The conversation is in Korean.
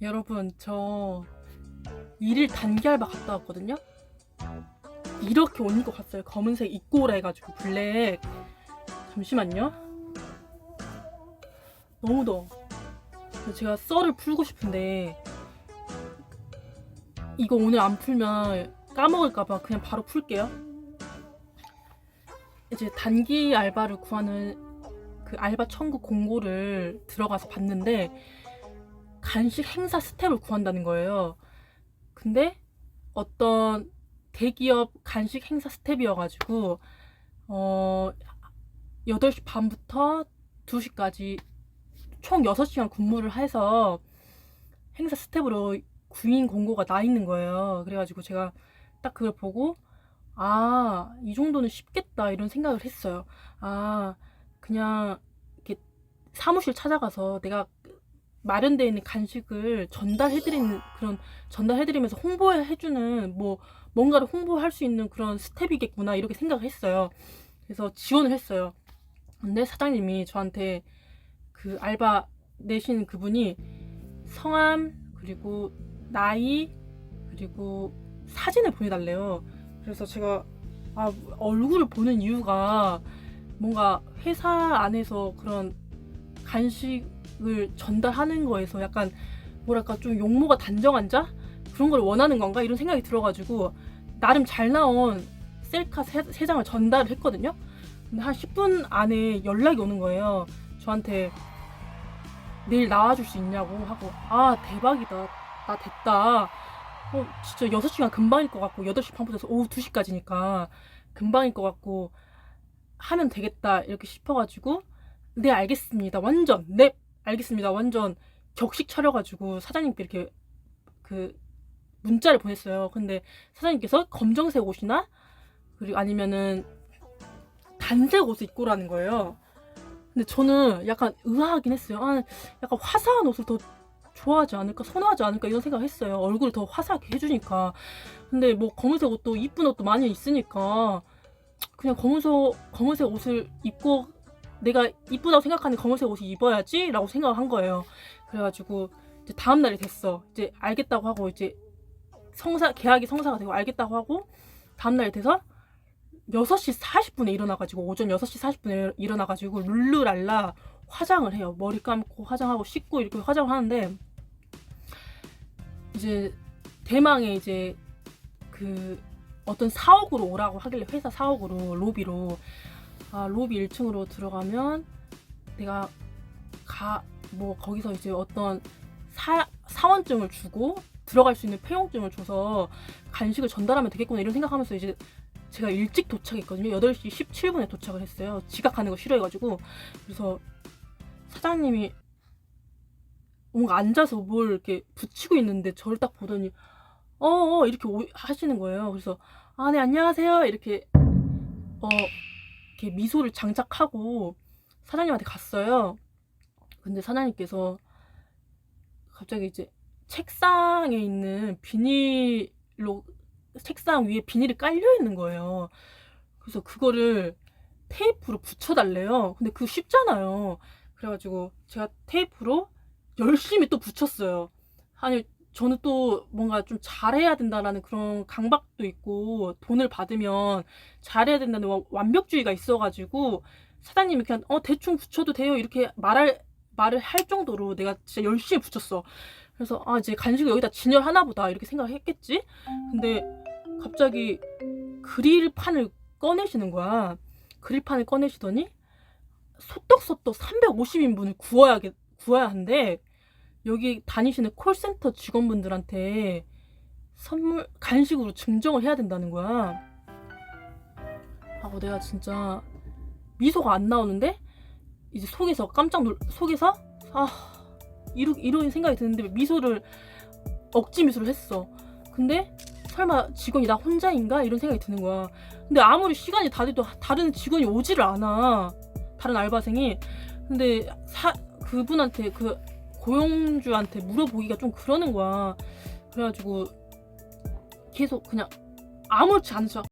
여러분 저 일일 단기 알바 갔다 왔거든요. 이렇게 옷 입고 갔어요. 검은색 입고라 해가지고 블랙. 잠시만요. 너무 더워. 제가 썰을 풀고 싶은데 이거 오늘 안 풀면 까먹을까봐 그냥 바로 풀게요. 이제 단기 알바를 구하는 그 알바 청구 공고를 들어가서 봤는데 간식 행사 스텝을 구한다는 거예요. 근데 어떤 대기업 간식 행사 스텝이어가지고 어 8시 반부터 2시까지 총 6시간 근무를 해서 행사 스텝으로 구인 공고가 나 있는 거예요. 그래가지고 제가 딱 그걸 보고 아, 이 정도는 쉽겠다 이런 생각을 했어요. 아, 그냥 이렇게 사무실 찾아가서 내가 마련되어 있는 간식을 전달해드리는 그런 전달해드리면서 홍보해주는 뭐 뭔가를 홍보할 수 있는 그런 스텝이겠구나 이렇게 생각을 했어요. 그래서 지원을 했어요. 근데 사장님이 저한테 그 알바 내시는 그분이 성함 그리고 나이 그리고 사진을 보내달래요. 그래서 제가 아, 얼굴을 보는 이유가 뭔가 회사 안에서 그런 간식 을 전달하는 거에서 약간 뭐랄까 좀 용모가 단정한 자? 그런 걸 원하는 건가? 이런 생각이 들어가지고 나름 잘 나온 셀카 세, 세 장을 전달을 했거든요. 근데 한 10분 안에 연락이 오는 거예요. 저한테 내일 나와줄 수 있냐고 하고 아 대박이다. 나 됐다. 어 진짜 6시간 금방일 것 같고 8시 반부터 오후 2시까지니까 금방일 것 같고 하면 되겠다. 이렇게 싶어가지고 네 알겠습니다. 완전. 네 알겠습니다. 완전 격식 차려가지고 사장님께 이렇게 그 문자를 보냈어요. 근데 사장님께서 검정색 옷이나 그리고 아니면은 단색 옷을 입고 라는 거예요. 근데 저는 약간 의아하긴 했어요. 아 약간 화사한 옷을 더 좋아하지 않을까 선호하지 않을까 이런 생각을 했어요. 얼굴을 더 화사하게 해주니까. 근데 뭐 검은색 옷도 이쁜 옷도 많이 있으니까 그냥 검은색 검은색 옷을 입고 내가 이쁘다고 생각하는 검은색 옷을 입어야지 라고 생각을 한 거예요. 그래가지고 이제 다음 날이 됐어. 이제 알겠다고 하고 이제 성사 계약이 성사가 되고 알겠다고 하고 다음 날이 돼서 6시 40분에 일어나가지고 오전 6시 40분에 일어나가지고 룰루랄라 화장을 해요. 머리 감고 화장하고 씻고 이렇게 화장을 하는데 이제 대망의 이제 그 어떤 사옥으로 오라고 하길래 회사 사옥으로 로비로 아 로비 1층으로 들어가면 내가 가 뭐 거기서 이제 어떤 사 사원증을 주고 들어갈 수 있는 폐용증을 줘서 간식을 전달하면 되겠구나 이런 생각하면서 이제 제가 일찍 도착했거든요. 8시 17분에 도착을 했어요. 지각하는 거 싫어해가지고 그래서 사장님이 뭔가 앉아서 뭘 이렇게 붙이고 있는데 저를 딱 보더니 어어 이렇게 오- 하시는 거예요. 그래서 아 네 안녕하세요 이렇게 어 이렇게 미소를 장착하고 사장님한테 갔어요. 근데 사장님께서 갑자기 이제 책상에 있는 비닐로 책상 위에 비닐이 깔려 있는 거예요. 그래서 그거를 테이프로 붙여달래요. 근데 그거 쉽잖아요. 그래가지고 제가 테이프로 열심히 또 붙였어요. 아니 저는 또 뭔가 좀 잘해야 된다라는 그런 강박도 있고 돈을 받으면 잘해야 된다는 와- 완벽주의가 있어가지고 사장님이 그냥 어 대충 붙여도 돼요 이렇게 말할 말을 할 정도로 내가 진짜 열심히 붙였어. 그래서 아 이제 간식을 여기다 진열하나 보다 이렇게 생각을 했겠지. 근데 갑자기 그릴판을 꺼내시는 거야. 그릴판을 꺼내시더니 소떡소떡 350인분을 구워야 구워야 한대. 여기 다니시는 콜센터 직원분들한테 선물 간식으로 증정을 해야 된다는 거야. 하고 내가 진짜 미소가 안 나오는데 이제 속에서 깜짝 놀 속에서 아 이러 이런 생각이 드는데 미소를 억지 미소를 했어. 근데 설마 직원이 나 혼자인가 이런 생각이 드는 거야. 근데 아무리 시간이 다 돼도 다른 직원이 오지를 않아. 다른 알바생이. 근데 사 그분한테 그 고용주한테 물어보기가 좀 그러는 거야. 그래가지고 계속 그냥 아무렇지 척